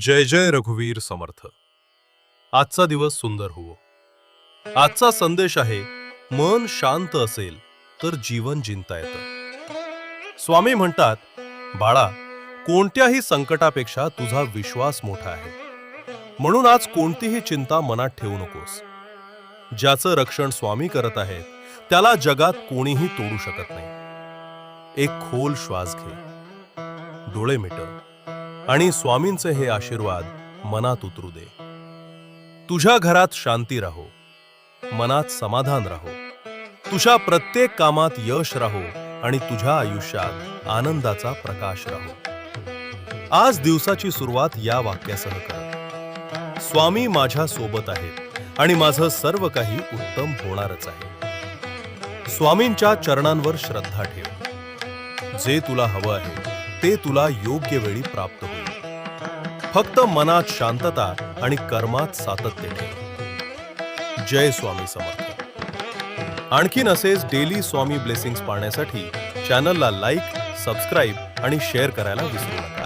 जय जय रघुवीर समर्थ. आजचा दिवस सुंदर होवो. आजचा संदेश आहे मन शांत असेल तर जीवन जिंता येतं. स्वामी म्हणतात बाळा कोणत्याही संकटापेक्षा तुझा विश्वास मोठा आहे. म्हणून आज कोणतीही चिंता मनात ठेवू नकोस. ज्याचं रक्षण स्वामी करत आहेत त्याला जगात कोणीही तोडू शकत नाही. एक खोल श्वास घे. डोळे मिटव. आणि स्वामींचे हे आशीर्वाद मनात उतरू दे. तुझ्या घरात शांती राहो. मनात समाधान राहो. तुझ्या प्रत्येक कामात यश राहो आणि तुझ्या आयुष्यात आनंदाचा प्रकाश राहो. आज दिवसाची सुरुवात या वाक्यासह कर. स्वामी माझ्या सोबत आहेत आणि माझं सर्व काही उत्तम होणारच आहे. स्वामींच्या चरणांवर श्रद्धा ठेव. जे तुला हवं आहे ते तुला योग्य वेळी प्राप्त होईल. फक्त मनात शांतता आणि कर्मात सातत्य ठेव. जय स्वामी समर्थ. आणखीन असेच डेली स्वामी ब्लेसिंग्स पाहण्यासाठी चॅनलला लाईक सबस्क्राईब आणि शेअर करायला विसरू नका.